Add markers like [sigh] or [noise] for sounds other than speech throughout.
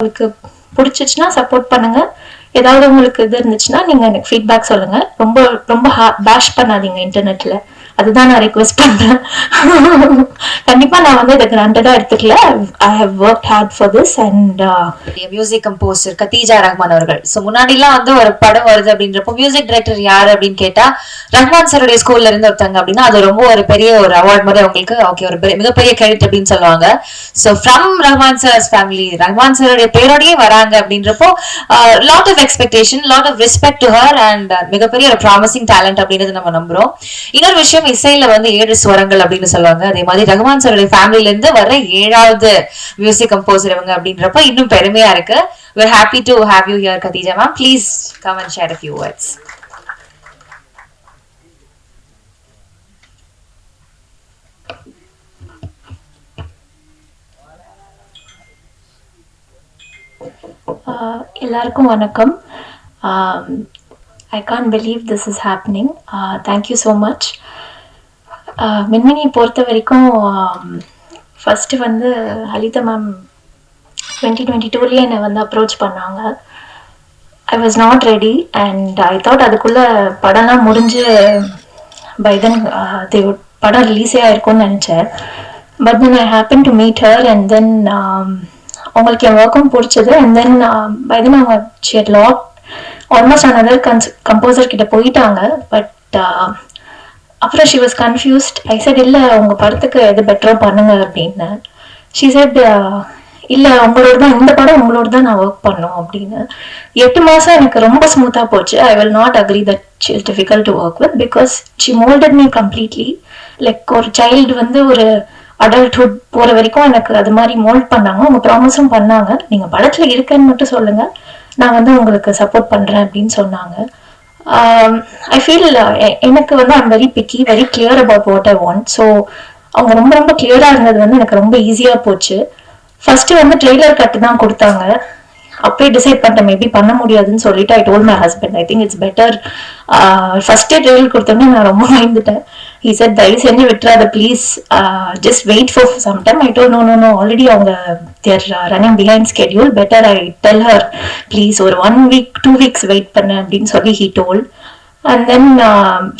உங்களுக்கு பிடிச்சிச்சுன்னா சப்போர்ட் பண்ணுங்க. ஏதாவது உங்களுக்கு இது இருந்துச்சுன்னா நீங்க எனக்கு ஃபீட்பேக் சொல்லுங்க. ரொம்ப ரொம்ப பேஷ் பண்ணாதீங்க இன்டர்நெட்ல அதுதான் நான் ரிக்வெஸ்ட் பண்றேன். கண்டிப்பா நான் வந்து இதை கிராண்டடா எடுத்துக்கல. I have work hard for this and music composer Khatija Rahman அவர்கள். ஸோ முன்னாடி எல்லாம் வந்து ஒரு படம் வருது அப்படின்றப்போ மியூசிக் டைரக்டர் யாரு அப்படின்னு கேட்டா ரஹ்மான் சாருடைய ஸ்கூல்ல இருந்து ஒருத்தங்க அப்படின்னா அது ரொம்ப ஒரு பெரிய ஒரு அவார்ட் மாதிரி அவங்களுக்கு ஓகே ஒரு பெரிய- மிகப்பெரிய கிரெடிட் அப்படின்னு சொல்லுவாங்க. So from Rahman sir's family Rahman சாருடைய பேரோடயே வராங்க அப்படின்றப்போ lot of expectation lot of respect to her and மிகப்பெரிய ஒரு ப்ராமிசிங் டேலண்ட் அப்படின்றது நம்ம நம்புறோம். இன்னொரு விஷயம் இசையில வந்து ஏழு ஸ்வரங்கள் அப்படின்னு சொல்லுவாங்க. அதே மாதிரி ரகுமான் சாருடைய ஃபேமிலில இருந்து வர ஏழாவது மியூசிக் கம்போசர் இவங்க அப்படின்றப்ப இன்னும் பெருமையா இருக்கு. We're happy to have you here Khadija ma'am. Please come and share a few words. எல்லாருக்கும் வணக்கம். I can't believe this is happening thank you so much Minmini பொறுத்த வரைக்கும் ஃபஸ்ட்டு வந்து லலிதா மேம் டுவெண்ட்டி டுவெண்ட்டி டூலேயே என்னை வந்து அப்ரோச் பண்ணாங்க. I was not ready and I thought அதுக்குள்ளே படம்லாம் முடிஞ்சு பை தென் தே படம் ரிலீஸே ஆயிருக்கும்னு நினச்சேன். But then I happen to meet her and then அவங்களுக்கு என் ஒர்க்கும் பிடிச்சது. அண்ட் தென் பை தென் அவங்க she'd lot almost another cons composer கிட்ட போயிட்டாங்க. பட் அப்புறம் she was confused I said இல்லை உங்கள் படத்துக்கு எது பெட்டராக பண்ணுங்க அப்படின்னு ஷி செட் இல்லை உங்களோட தான் இந்த படம் உங்களோட தான் நான் ஒர்க் பண்ணோம் அப்படின்னு எட்டு மாதம் எனக்கு ரொம்ப ஸ்மூத்தாக போச்சு. I will not agree that she is difficult to work with because she moulded me completely like ஒரு சைல்டு வந்து ஒரு அடல்ட்ஹுட் போகிற வரைக்கும் எனக்கு அது மாதிரி மோல்ட் பண்ணாங்க. உங்கள் ப்ராமிஸும் பண்ணாங்க. நீங்கள் படத்தில் இருக்கேன்னு மட்டும் சொல்லுங்கள் நான் வந்து உங்களுக்கு சப்போர்ட் பண்ணுறேன் அப்படின்னு சொன்னாங்க. Um, ஐ ஃபீல் எனக்கு வந்து I'm very picky very clear about what I want so அவங்க ரொம்ப ரொம்ப கிளியராக இருந்தது வந்து எனக்கு ரொம்ப ஈஸியாக போச்சு. ஃபர்ஸ்ட் வந்து ட்ரெய்லர் கட்டு தான் கொடுத்தாங்க. அப்படியே டிசைட் பண்ணிட்டேன் மேபி பண்ண முடியாதுன்னு சொல்லிட்டு I told my husband I think it's better ஃபர்ஸ்டே ட்ரெய்லர் கொடுத்தோன்னே நான் ரொம்ப பயந்துட்டேன். ஹி சார் தயவு செஞ்சு விட்டுறாத please just wait for some time I told no no no already அவங்க there running behind schedule better I tell her please ஒரு one week two weeks wait பண்ண அப்படின்னு சொல்லி ஹீ டோல் அண்ட் தென்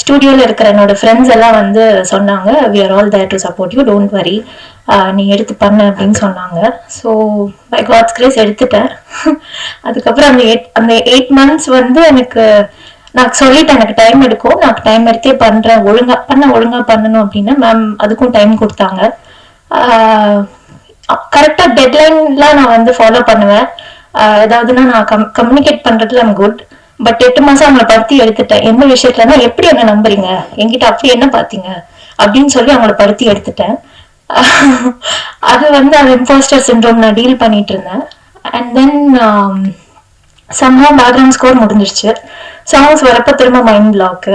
ஸ்டூடியோவில் இருக்கிற என்னோட ஃப்ரெண்ட்ஸ் எல்லாம் வந்து சொன்னாங்க we are all there to support you don't worry நீ எடுத்து பண்ண அப்படின்னு சொன்னாங்க. ஸோ பை காட்ஸ் கிரேஸ் எடுத்துட்டேன். [laughs] அதுக்கப்புறம் அந்த எயிட் அந்த எயிட் மந்த்ஸ் வந்து எனக்கு நான் சொல்லிட்டேன் எனக்கு டைம் எடுக்கும். நான் டைம் எடுத்தே பண்றேன். ஒழுங்கா பண்ண ஒழுங்கா பண்ணணும் அப்படின்னு மேம் அதுக்கும் டைம் கொடுத்தாங்க. கரெக்டா டெட்லைன்லாம் நான் வந்து ஃபாலோ பண்ணுவேன். ஏதாவதுன்னா நான் கம் கம்யூனிகேட் பண்றதுல ஐம் குட் பட் எட்டு மாசம் அவங்கள படுத்தி எடுத்துட்டேன். எந்த விஷயத்துலன்னா எப்படி என்ன நம்புறீங்க? என்கிட்ட அப்படி என்ன பாத்தீங்க? அப்படின்னு சொல்லி அவங்கள படுத்தி எடுத்துட்டேன். [laughs] அது வந்து அது இம்போஸ்டர் சின்ரோம் நான் டீல் பண்ணிட்டு இருந்தேன். And then somehow background score முடிஞ்சிருச்சு. சாங்ஸ் வரப்ப திரும்ப மைண்ட் பிளாக்கு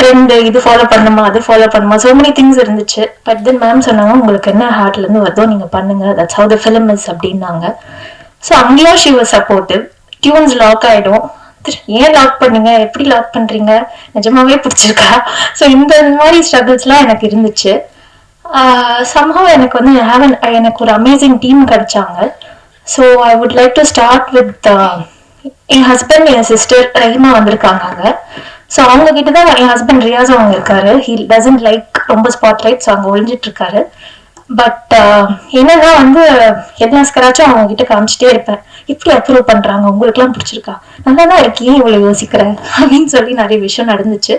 ட்ரெண்ட் இது ஃபாலோ பண்ணுமா அது ஃபாலோ பண்ணுமா ஸோ மெனி திங்ஸ் இருந்துச்சு. பட் தென் மேம் சொன்னாங்க உங்களுக்கு என்ன ஹார்ட்ல இருந்து வருதோ நீங்க பண்ணுங்க. That's how the film is அப்படின்னாங்க. ஸோ அங்கேயும் she was supportive tunes lock ஆயிடும். ஏன் லாக் பண்ணீங்க? எப்படி லாக் பண்றீங்க? நிஜமாவே பிடிச்சிருக்கா? ஸோ இந்த மாதிரி ஸ்ட்ரகிள்ஸ்லாம் எனக்கு இருந்துச்சு. சம்ஹவ் எனக்கு வந்து ஹேவன் எனக்கு ஒரு அமேசிங் டீம் கிடைச்சாங்க. So I would like to start with N husband என் சிஸ்டர் ரஹிமா வந்திருக்காங்க. அங்க ஸோ அவங்க கிட்ட தான் என் ஹஸ்பண்ட் ரியாஸ் அவங்க இருக்காரு. ஹி டசன்ட் லைக் ரொம்ப ஸ்பாட் லைட் ஸோ அங்கே ஒழிஞ்சிட்டு இருக்காரு பட் uh, என்னன்னா வந்து என்ன ஸ்கராச்சும் அவங்க கிட்ட காமிச்சிட்டே இருப்பேன். இப்படி அப்ரூவ் பண்றாங்க உங்களுக்குலாம் பிடிச்சிருக்கா? நல்லா தான் இருக்கு ஏன் இவ்வளவு யோசிக்கிறேன் அப்படின்னு சொல்லி நிறைய விஷயம் நடந்துச்சு.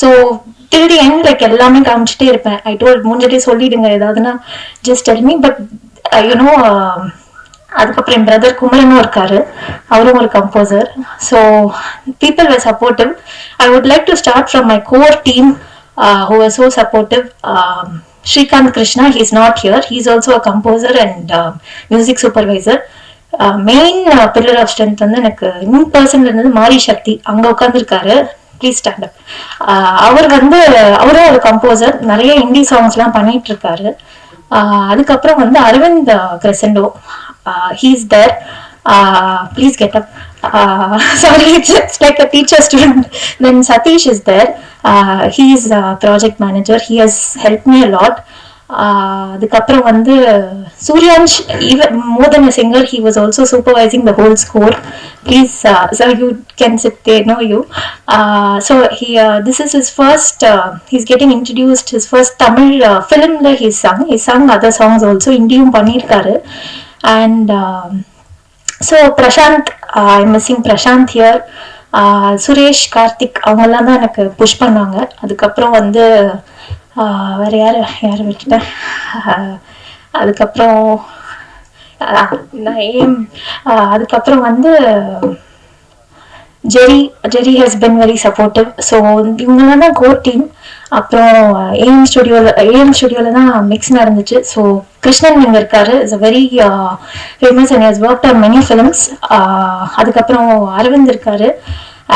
So till the end like எல்லாமே காமிச்சிட்டே இருப்பேன். ஐ டோல் மூஞ்சிட்டே சொல்லிடுங்க ஏதாவதுன்னா just tell me but you know அதுக்கப்புறம் என் பிரதர் குமரனும் இருக்காரு. அவரும் ஒரு composer so people were supportive I would like to start from my core team who are so supportive Srikanth Krishna he is not here he is also a composer and music supervisor main pillar of strength வந்து எனக்கு in பர்சன்ல இருந்தது மாரி சக்தி அங்க உட்காந்துருக்காரு please stand up uh, அவர் வந்து அவரும் ஒரு கம்போசர் நிறைய ஹிந்தி சாங்ஸ்லாம் பண்ணிட்டு இருக்காரு. ஆஹ் அதுக்கப்புறம் வந்து Aravind uh, Crescendo he's there please get up sorry it's like a teacher student then Sathish is there he is project manager he has help me a lot ஆஹ் அதுக்கப்புறம் வந்து Suryansh even more then singer he was also supervising the whole score please sir you can sit they know you so he this is his first he's getting introduced his first Tamil ஃபிலிமில் his song his song other songs also இண்டியும் பண்ணியிருக்காரு and so Prashanth I missing Prashanth here Suresh Karthik அவங்கெல்லாம் தான் எனக்கு push பண்ணாங்க. அதுக்கப்புறம் வந்து வேறு வேற யார் யார் விட்டுட்டேன்? [laughs] அதுக்கப்புறம் uh, நான் ஏம் uh, அதுக்கப்புறம் வந்து Jerry Jerry has been very supportive so இவங்கெல்லாம் தான் கோர் டீம் அப்புறம் ஏஎம் ஸ்டுடியோவில் ஏஎம் ஸ்டுடியோவில் தான் மிக்ஸ் நடந்துச்சு. ஸோ கிருஷ்ணன் இங்கே இருக்காரு. Is a very famous and has work on many films அதுக்கப்புறம் அரவிந்த் இருக்காரு.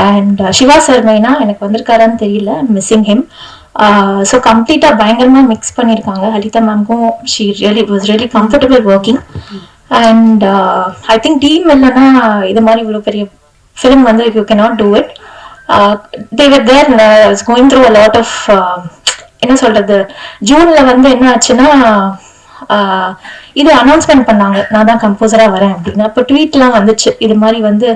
அண்ட் சிவா சார் மெயினா எனக்கு வந்திருக்காரான்னு தெரியல. மிஸ்ஸிங் ஹிம் ஸோ கம்ப்ளீட்டாக பயங்கரமாக மிக்ஸ் பண்ணியிருக்காங்க Halitha மேம்க்கும் she really was really comfortable working and I think team இல்லைன்னா இது மாதிரி இவ்வளோ பெரிய ஃபிலிம் வந்து you can not do it Uh, they were there going through a lot of என்ன சொல்றது ஜூன்ல வந்து என்ன ஆச்சுன்னா uh, இது அனௌன்ஸ்மெண்ட் பண்ணாங்க. நான் தான் கம்போசரா வரேன் அப்படின்னு. அப்போ ட்வீட்லாம் வந்துச்சு. இது மாதிரி வந்து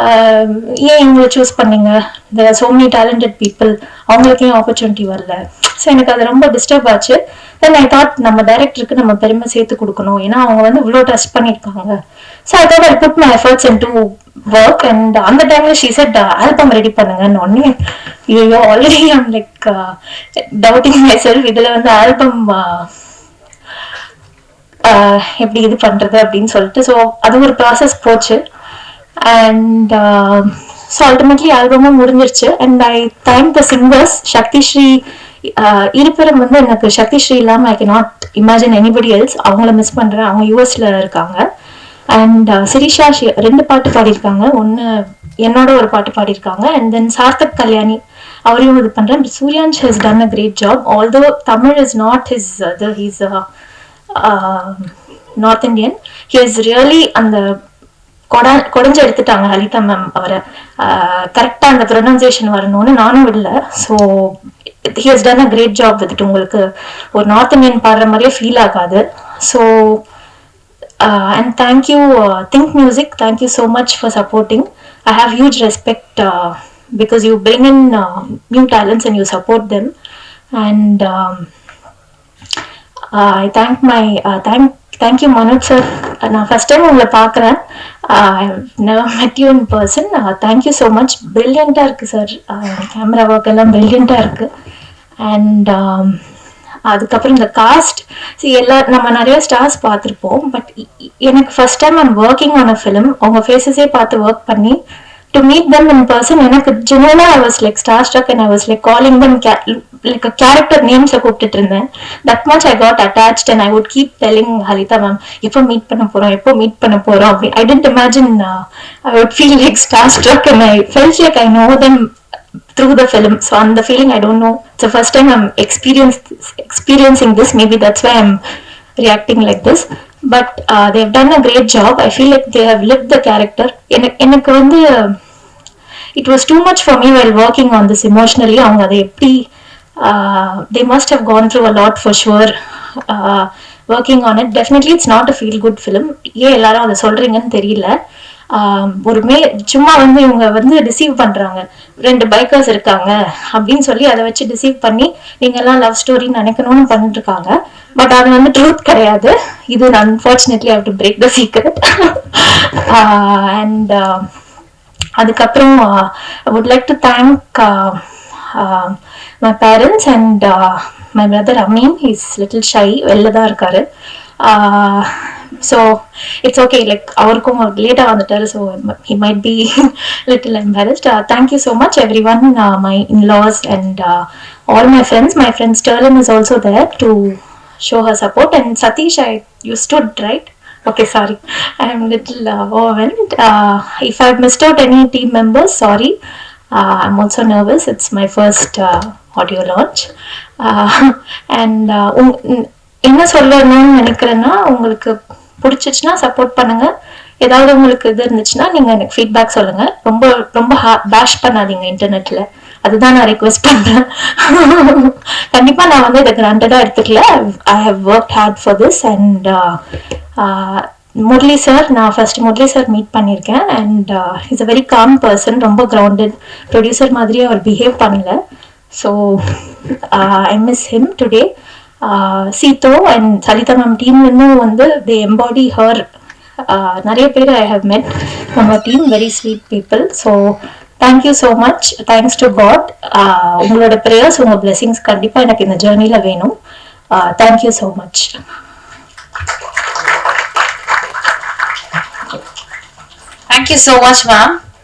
uh, ஏன் இவங்களை சூஸ் பண்ணீங்க? இந்த சோ மெனி டேலண்டட் பீப்புள் அவங்களுக்கு ஏன் ஆப்பர்ச்சுனிட்டி வரல. ஸோ எனக்கு அது ரொம்ப டிஸ்டர்ப் ஆச்சு. தென் ஐ தாட் நம்ம டைரக்டருக்கு நம்ம பெருமை சேர்த்து கொடுக்கணும். ஏன்னா அவங்க வந்து இவ்வளோ ட்ரஸ்ட் பண்ணியிருக்காங்க. So I thought I put my efforts into work and அந்த டைம்ல ஷீ செட் ஆல்பம் ரெடி பண்ணுங்கன்னு ஒன்னே ஐயோ already I'm like doubting myself இதுல வந்து ஆல்பம் uh, uh, எப்படி இது பண்றது அப்படின்னு சொல்லிட்டு ஸோ அது ஒரு ப்ராசஸ் போச்சு. அண்ட் ஸோ அல்டிமேட்லி ஆல்பமும் முடிஞ்சிருச்சு. And I thank the singers Sakthi Sree இருப்பிடம் வந்து எனக்கு சக்தி ஸ்ரீ இல்லாமல் I can not imagine anybody else அவங்கள மிஸ் பண்ணுறேன் அவங்க யூஎஸ்ல இருக்காங்க. அண்ட் சிரிஷா uh, ரெண்டு பாட்டு பாடியிருக்காங்க. ஒன்று என்னோட ஒரு பாட்டு பாடியிருக்காங்க. அண்ட் தென் சார்த்தக் கல்யாணி அவரையும் இது பண்றேன். Suryansh has done a great job although Tamil is not his அது he's north Indian he is really அந்த கொட கொடைஞ்சு எடுத்துட்டாங்க லலிதா மேம் அவரை. Uh, கரெக்டாக அந்த ப்ரொனன்சியேஷன் வரணும்னு நானும் இல்லை so he has done a great job வித்துட்டு உங்களுக்கு ஒரு நார்த் இந்தியன் பாடுற மாதிரியே ஃபீல் ஆகாது. So and thank you uh, think music thank you so much for supporting i have huge respect uh, because you bring in uh, new talents and you support them and um, uh, i thank my uh, thank thank you manoj sir நான் first time உங்களை பார்க்குறேன் I never [laughs] met you in person thank you so much ப்ரில்லியண்ட்டாக இருக்குது sir camera work எல்லாம் ப்ரில்லியண்ட்டாக இருக்குது and அதுக்கப்புறம் இந்த cost C எல்லா நம்ம நிறைய ஸ்டார்ஸ் பார்த்துருப்போம் பட் எனக்கு first time I'm working on a film அவங்க ஃபேஸஸே பார்த்து ஒர்க் பண்ணி to meet them in person எனக்கு ஜெனுவனா I was like starstruck and I was like calling them like character நேம்ஸை கூப்பிட்டுட்டு இருந்தேன். That much I got attached and I would keep telling Halitha ma'am எப்போ meet பண்ண போறோம்? எப்போ meet பண்ண போறோம்? அப்படி I tend imagine I would feel like starstruck and I felt like I know them through the film. So on the feeling, I don't know. It's the first time I'm experiencing this. Maybe that's why I'm reacting like this. But uh, they've done a great job. I feel like they have lived the character. எனக்கு வந்து it was too much for me well working on this emotionally அவங்க அதை எப்படி they must have gone through a lot for sure working on it definitely it's not a feel good film ஏன் எல்லாரும் அதை சொல்கிறீங்கன்னு தெரியல ஒரு மே சும்மா வந்து இவங்க வந்து ரிசீவ் பண்றாங்க. ரெண்டு பைக்கர்ஸ் இருக்காங்க அப்படின்னு சொல்லி அதை வச்சு டிசீவ் பண்ணி நீங்க எல்லாம் லவ் ஸ்டோரின்னு நினைக்கணும்னு பண்ணிட்டு இருக்காங்க பட் அது வந்து ட்ரூத் கிடையாது. இது unfortunately have to break the secret and அதுக்கப்புறம் would like to thank my parents and my brother Ameen is little shy வெளில தான் இருக்காரு. ஸோ இட்ஸ் ஓகே லைக் அவருக்கும் லேட்டாக வந்துட்டாரு so he might be little embarrassed thank you so much every one my in laws and all my friends my friend Sterlin is also there to show her support and satish i you stood right okay sorry i am little uh, overwhelmed uh, if i've missed out any team members sorry uh, i'm also nervous it's my first uh, audio launch uh, and uh, உங்- உம், என்ன சொல்லணும்னு நினைக்கிறேன்னா உங்களுக்கு பிடிச்சிச்சுன்னா support பண்ணுங்க. ஏதாவது உங்களுக்கு இது இருந்துச்சுன்னா நீங்க எனக்கு ஃபீட்பேக் சொல்லுங்க. ரொம்ப ரொம்ப பேஷ் பண்ணாதீங்க இன்டர்நெட்ல அதுதான் நான் ரிக்வெஸ்ட் பண்றேன். [laughs] கண்டிப்பா நான் வந்து இதை கிராண்டடா எடுத்துக்கல. I have work hard for this and Murali sir நான் ஃபர்ஸ்ட் முரளி சார் மீட் பண்ணியிருக்கேன். And is a very calm person ரொம்ப கிரவுண்டட் ப்ரொடியூசர் மாதிரி அவர் பிஹேவ் பண்ணல. So I miss him today சீதோ and சலிதா மேம் டீம்லேருந்தும் வந்து தே எம்பாடி ஹர் நிறைய பேர் ஐ ஹவ் மெட் நம்ம team very sweet people so thank you so much thanks to God உங்களோட ப்ரேயர்ஸ் உங்கள் பிளெஸிங்ஸ் கண்டிப்பாக எனக்கு இந்த ஜேர்னியில் வேணும். Thank you so much thank you so much ma'am